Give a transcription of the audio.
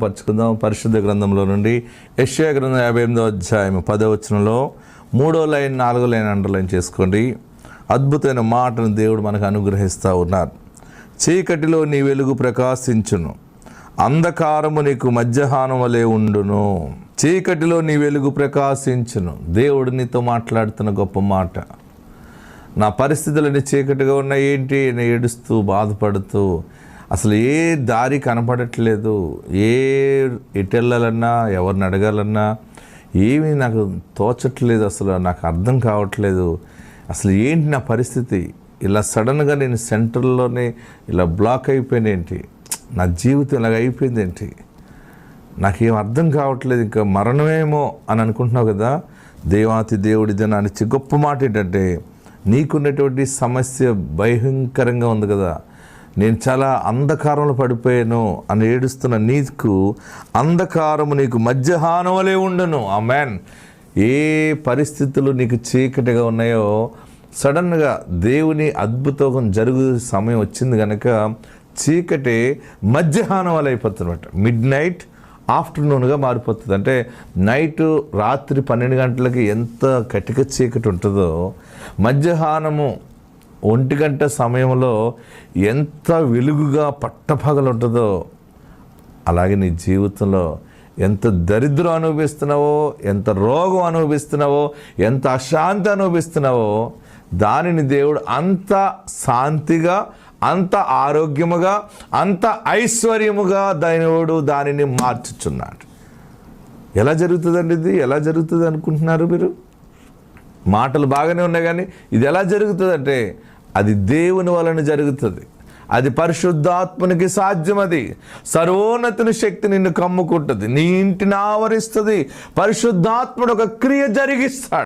బయలుపరచుకుందాం పరిశుద్ధ గ్రంథంలో నుండి. యశ్యా గ్రంథం యాభై ఎనిమిదో అధ్యాయం పదవచనంలో మూడో లైన్ నాలుగో లైన్ అండర్లైన్ చేసుకోండి. అద్భుతమైన మాటను దేవుడు మనకు అనుగ్రహిస్తూ ఉన్నారు. చీకటిలో నీ వెలుగు ప్రకాశించును. అంధకారము నీకు మధ్యాహ్నం వలె ఉండును. చీకటిలో నీ వెలుగు ప్రకాశించును. దేవుడు నీతో మాట్లాడుతున్న గొప్ప మాట. నా పరిస్థితులన్నీ చీకటిగా ఉన్నాయి ఏంటి? నేను ఏడుస్తూ బాధపడుతూ అసలు ఏ దారి కనపడట్లేదు. ఏ ఎటెళ్ళాలన్నా ఎవరిని అడగాలన్నా ఏమీ నాకు తోచట్లేదు అసలు నాకు అర్థం కావట్లేదు. అసలు ఏంటి నా పరిస్థితి? ఇలా సడన్గా నేను సెంటర్లోనే ఇలా బ్లాక్ అయిపోయింది ఏంటి? నా జీవితం ఇలాగ అయిపోయింది ఏంటి? నాకేం అర్థం కావట్లేదు. ఇంకా మరణమేమో అని అనుకుంటున్నావు కదా? దేవాతి దేవుడి దినానికి గొప్ప మాట ఏంటంటే నీకున్నటువంటి సమస్య భయంకరంగా ఉంది కదా? నేను చాలా అంధకారంలో పడిపోయాను అని ఏడుస్తున్న నీకు అంధకారము నీకు మధ్యాహ్నం వలె ఉండను. ఆ మ్యాన్ ఏ పరిస్థితులు నీకు చీకటిగా ఉన్నాయో సడన్గా దేవుని అద్భుతం జరుగు సమయం వచ్చింది కనుక చీకటి మధ్యాహ్నం వల్ల అయిపోతుందన్నమాట. మిడ్ నైట్ ఆఫ్టర్నూన్గా మారిపోతుంది. అంటే నైట్ రాత్రి పన్నెండు గంటలకి ఎంత కటిక చీకటి ఉంటుందో మధ్యాహ్నము ఒంటి గంట సమయంలో ఎంత వెలుగుగా పట్టపగలు ఉంటుందో అలాగే నీ జీవితంలో ఎంత దరిద్రం అనుభవిస్తున్నావో ఎంత రోగం అనుభవిస్తున్నావో ఎంత అశాంతి అనుభవిస్తున్నావో దానిని దేవుడు అంత శాంతిగా అంత ఆరోగ్యముగా అంత ఐశ్వర్యముగా దేవుడు దానిని మార్చుచున్నాడు. ఎలా జరుగుతుందండి ఇది? ఎలా జరుగుతుంది అనుకుంటున్నారు మీరు? మాటలు బాగానే ఉన్నాయి కానీ ఇది ఎలా జరుగుతుందంటే అది దేవుని వలన జరుగుతుంది. అది పరిశుద్ధాత్మనికి సాధ్యం అది సర్వోన్నతుని శక్తి నిన్ను కమ్ముకుంటుంది. నీ ఇంటిని ఆవరిస్తుంది. పరిశుద్ధాత్ముడు ఒక క్రియ జరిగిస్తాడు.